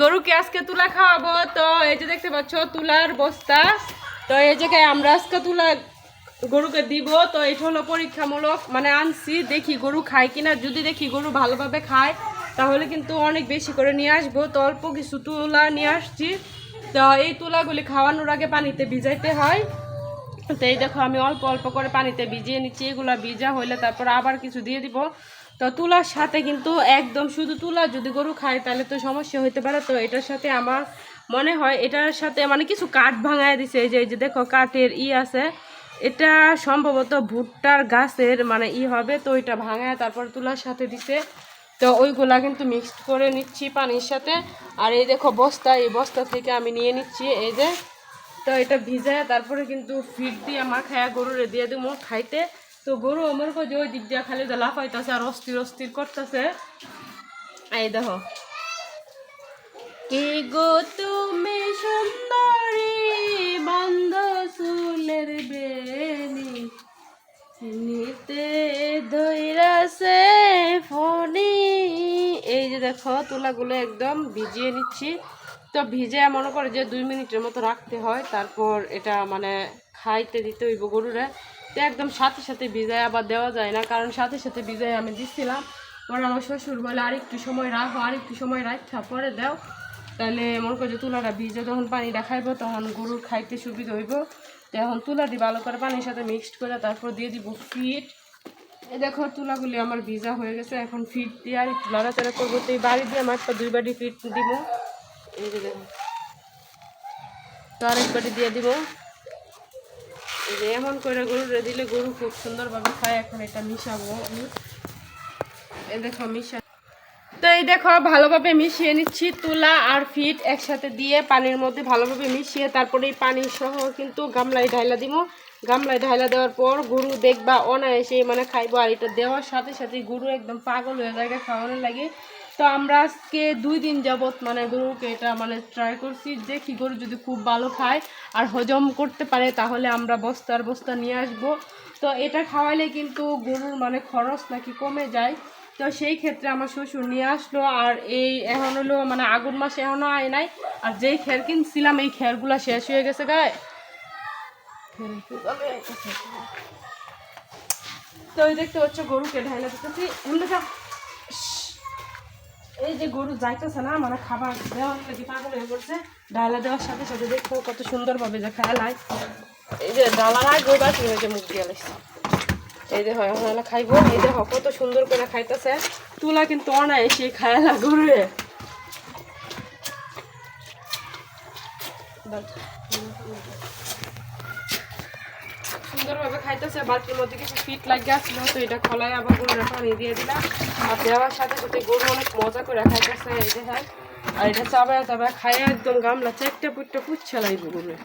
গরুকে আজকে তুলা খাওয়াবো। তো এই যে দেখতে পাচ্ছ, তুলার বস্তা। তো এই জায়গায় আমরা আজকে তুলা গরুকে দিব। তো এটা হলো পরীক্ষামূলক। মানে আনছি, দেখি গরু খায় কিনা। যদি দেখি গরু ভালোভাবে খায়, তাহলে কিন্তু অনেক বেশি করে নিয়ে আসব। তো অল্প কিছু তুলা নিয়ে আসছি। তো এই তুলাগুলি খাওয়ানোর আগে পানিতে ভিজাইতে হয়। তো এই দেখো, আমি অল্প অল্প করে পানিতে ভিজিয়ে নিচ্ছি। এগুলো ভিজা হইলে তারপর আবার কিছু দিয়ে দিব। তো তুলার সাথে কিন্তু একদম শুধু তুলা যদি গরু খায়, তাহলে তো সমস্যা হইতে পারে। তো এটার সাথে আমার মনে হয়, এটার সাথে মানে কিছু কাঠ ভাঙায় দিছে। এই যে এই যে দেখো, কাঠের ই আছে। এটা সম্ভবত ভুট্টার গাছের মানে ই হবে, তো এটা ভাঙায় তারপর তুলার সাথে দিছে। তো ওইগুলা কিন্তু মিক্সড করে নিচ্ছি পানির সাথে। আর এই দেখো, বস্তা, এই বস্তা থেকে আমি নিয়ে নিচ্ছি। এই যে তো এটা ভিজায়, তারপরে কিন্তু ফিট দিয়ে আমার খায়া গরুরে দিয়ে দিব খাইতে। তো গরু আমার যে ওই দিক দিয়ে খালি যে লাফাইতেছে আর অস্থির অস্থির করতেছে। এই দেখো। কে গো তুমি সুন্দরী বন্ধ চুলের বেনি নিতে ধৈরাছে ফনি এই যে দেখো, তুলাগুলো একদম ভিজিয়ে নিচ্ছি। তো ভিজে মনে করে যে দুই মিনিটের মতো রাখতে হয়, তারপর এটা মানে খাইতে দিতে হইব গরুরে। তো একদম সাথে সাথে ভিজায় আবার দেওয়া যায় না, কারণ সাথে সাথে ভিজায় আমি দিচ্ছিলাম পরে আমার শ্বশুর বলে আর একটু সময় রাখো আর একটু সময় রাখা, পরে দাও। তাহলে মনে করো যে তুলাটা ভিজে যখন পানি দেখাইবো তখন গরুর খাইতে সুবিধা হইব। তো এখন তুলা দিয়ে ভালো করে পানির সাথে মিক্সড করে তারপর দিয়ে দিব ফিট এই দেখো, তুলাগুলি আমার ভিজা হয়ে গেছে, এখন ফিট দিয়ে আর একটু নাড়াচাড়া করব। তো এই বাড়ি দিয়ে আমার একটা দুই বাটি ফিট দিব। দিয়ে দিব। এই যে এমন করে গরুরে দিলে গরু খুব সুন্দরভাবে খায়। এখন এটা মিশাবো এই দেখো, মিশা তো এই দেখো, ভালোভাবে মিশিয়ে নিচ্ছি। তুলা আর ফিট একসাথে দিয়ে পানির মধ্যে ভালোভাবে মিশিয়ে তারপরে এই পানি সহ কিন্তু গামলায় ঢাইলা দিব। গামলায় ঢাইলা দেওয়ার পর গরু দেখবা অনায়াসে মানে খাইবো। আর এটা দেওয়ার সাথে সাথে গরু একদম পাগল হয়ে যায় খাওয়ানোর লাগে। তো আমরা আজকে দুই দিন যাবৎ মানে গরুকে এটা মানে ট্রাই করছি দেখি গরু যদি খুব ভালো খায় আর হজম করতে পারে, তাহলে আমরা বস্তার বস্তা নিয়ে আসব। তো এটা খাওয়াইলে কিন্তু গরুর মানে খরচ নাকি কমে যায়। তো সেই ক্ষেত্রে আমার শ্বশুর নিয়ে আসলো আর এই এখন হলো মানে আগুন মাসে এখনও আয় নাই। আর যেই খের কিনছিলাম, এই খেরগুলা শেষ হয়ে গেছে গায়ে। তো দেখতে পাচ্ছ গরুকে ঢাইলা দিতেছি। এমনি এই যে গরু যাইতেছে না মানে খাবার দেওয়ার লাগে পাগল হয়ে পড়ছে। ডালা দেওয়ার সাথে সাথে দেখো কত সুন্দরভাবে যে খেলায় এই যে ডালা নাই, গরু বাকি হয়েছে মুখ দিয়ে এই দেখো, এখন এলা খাইবো। এই দেখো, কত সুন্দর করে খাইতেছে। তুলা কিন্তু অনায়াসে খায়লা গরুরে সুন্দরভাবে খাইতেছে বালতির মধ্যে কিছু ফিট লাগিয়ে আসছিল তো এটা খোলায় আবার গরুরা পানি দিয়ে দিলাম। আর দেওয়ার সাথে সাথে গরু অনেক মজা করে খাইতেছে, এই যে হ্যাঁ। আর এটা চাবায় চাবায় খাইয়ে একদম গামলা চেকটা পুটটা পুচ্ছে লাগবে গরুরে।